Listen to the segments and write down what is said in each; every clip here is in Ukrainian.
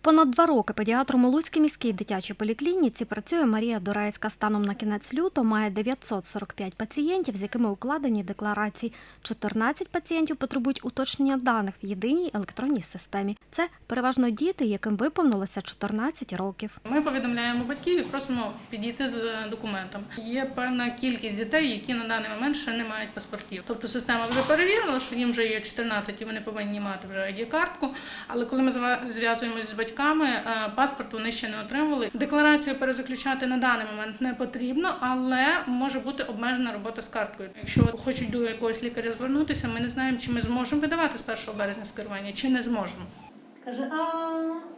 Понад два роки педіатром у Луцькій міській дитячій поліклініці працює Марія Дорецька. Станом на кінець лютого має 945 пацієнтів, з якими укладені декларації. 14 пацієнтів потребують уточнення даних в єдиній електронній системі. Це переважно діти, яким виповнилося 14 років. Ми повідомляємо батьків і просимо підійти з документами. Є певна кількість дітей, які на даний момент ще не мають паспортів. Тобто система вже перевірила, що їм вже є 14 і вони повинні мати вже ID-картку. Але коли ми зв'язуємося з батьками, е, паспорт вони ще не отримували. Декларацію перезаключати на даний момент не потрібно, але може бути обмежена робота з карткою. Якщо хочуть до якогось лікаря звернутися, ми не знаємо, чи ми зможемо видавати з 1 березня скерування, чи не зможемо. Каже, а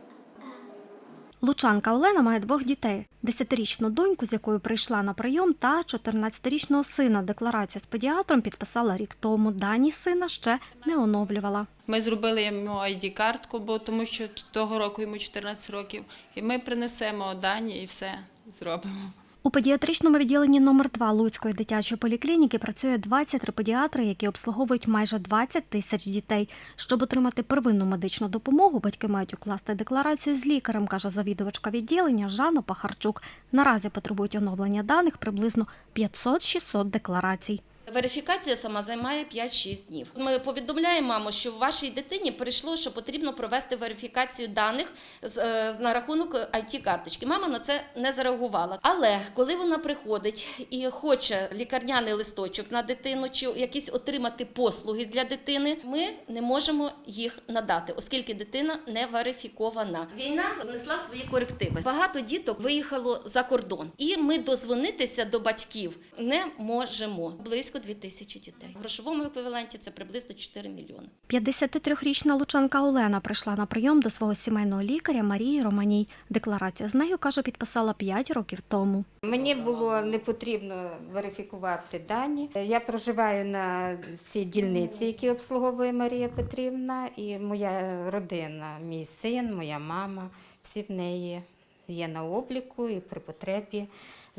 Лучанка Олена має двох дітей: 10-річну доньку, з якою прийшла на прийом, та 14-річного сина. Декларацію з педіатром підписала рік тому. Дані сина ще не оновлювала. Ми зробили йому ID-картку, бо тому що того року йому 14 років. І ми принесемо дані і все зробимо. У педіатричному відділенні номер 2 Луцької дитячої поліклініки працює 23 педіатри, які обслуговують майже 20 тисяч дітей. Щоб отримати первинну медичну допомогу, батьки мають укласти декларацію з лікарем, каже завідувачка відділення Жанна Пахарчук. Наразі потребують оновлення даних приблизно 500-600 декларацій. Верифікація сама займає 5-6 днів. Ми повідомляємо маму, що в вашій дитині прийшло, що потрібно провести верифікацію даних е, на рахунок it карточки Мама на це не зареагувала. Але коли вона приходить і хоче лікарняний листочок на дитину чи якісь отримати послуги для дитини, ми не можемо їх надати, оскільки дитина не верифікована. Війна внесла свої корективи. Багато діток виїхало за кордон, і ми дозвонитися до батьків не можемо. Близько 2 тисячі дітей. В грошовому еквіваленті це приблизно 4 мільйони. 53-річна лучанка Олена прийшла на прийом до свого сімейного лікаря Марії Романій. Декларацію з нею, каже, підписала 5 років тому. Мені було не потрібно верифікувати дані. Я проживаю на цій дільниці, які обслуговує Марія Петрівна, і моя родина, мій син, моя мама, всі в неї є на обліку і при потребі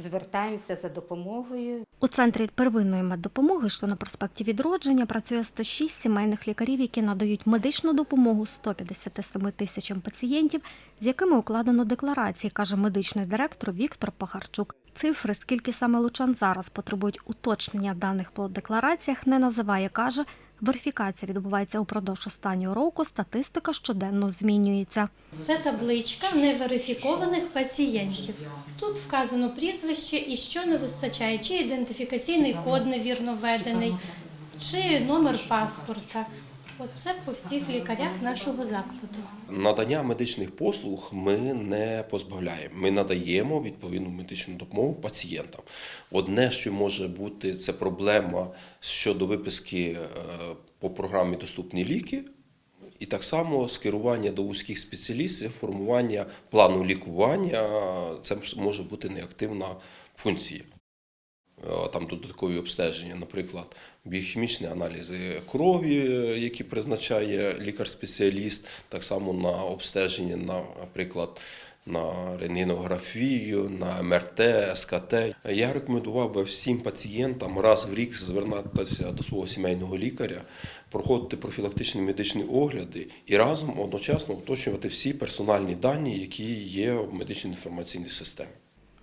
звертаємося за допомогою. У центрі первинної меддопомоги, що на проспекті відродження, працює 106 сімейних лікарів, які надають медичну допомогу 157 тисячам пацієнтів, з якими укладено декларації, каже медичний директор Віктор Пахарчук. Цифри, скільки саме лучан зараз потребують уточнення даних по деклараціях, не називає. каже, верифікація відбувається упродовж останнього року. Статистика щоденно змінюється. Це табличка неверифікованих пацієнтів. Тут вказано прізвище і що не вистачає, чи ідентифікаційний код невірно введений, чи номер паспорта. Оце по всіх лікарях нашого закладу. Надання медичних послуг ми не позбавляємо. Ми надаємо відповідну медичну допомогу пацієнтам. Одне, що може бути, це проблема щодо виписки е, по програмі Доступні ліки. І так само скерування до вузьких спеціалістів, формування плану лікування це може бути неактивна функція. Е, Там додаткові обстеження, наприклад, біохімічні аналізи крові, е, які призначає лікар-спеціаліст, так само на обстеження, наприклад, на рентгенографію, на МРТ, СКТ. Я рекомендував би всім пацієнтам раз в рік звертатися до свого сімейного лікаря, проходити профілактичні медичні огляди і разом одночасно уточнювати всі персональні дані, які є в медичній інформаційній системі.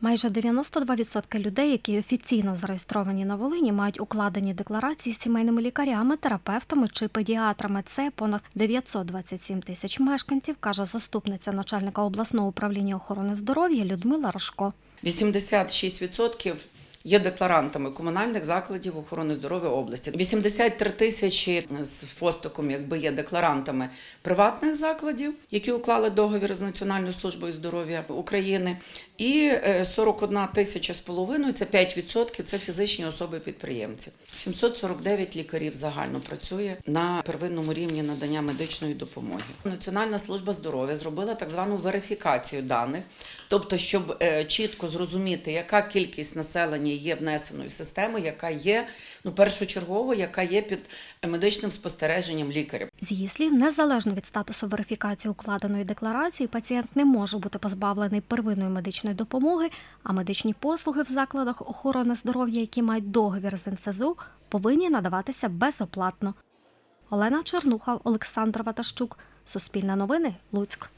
Майже 92% людей, які офіційно зареєстровані на Волині, мають укладені декларації з сімейними лікарями, терапевтами чи педіатрами. Це понад 927 тисяч мешканців, каже заступниця начальника обласного управління охорони здоров'я Людмила Рожко. 86% є декларантами комунальних закладів охорони здоров'я області. 83 тисячі з фостоком якби є декларантами приватних закладів, які уклали договір з Національною службою здоров'я України. І е, 41 тисяча з половиною це 5% це фізичні особи-підприємці. 749 лікарів загально працює на первинному рівні надання медичної допомоги. Національна служба здоров'я зробила так звану верифікацію даних, тобто, щоб е, чітко зрозуміти, яка кількість населення є внесеною в систему, яка є ну першочергово, яка є під медичним спостереженням лікаря. З її слів, незалежно від статусу верифікації укладеної декларації, пацієнт не може бути позбавлений первинної медичної допомоги, а медичні послуги в закладах охорони здоров'я, які мають договір з НСЗУ, повинні надаватися безоплатно. Олена Чернуха, Олександр Ватащук, Суспільне новини, Луцьк.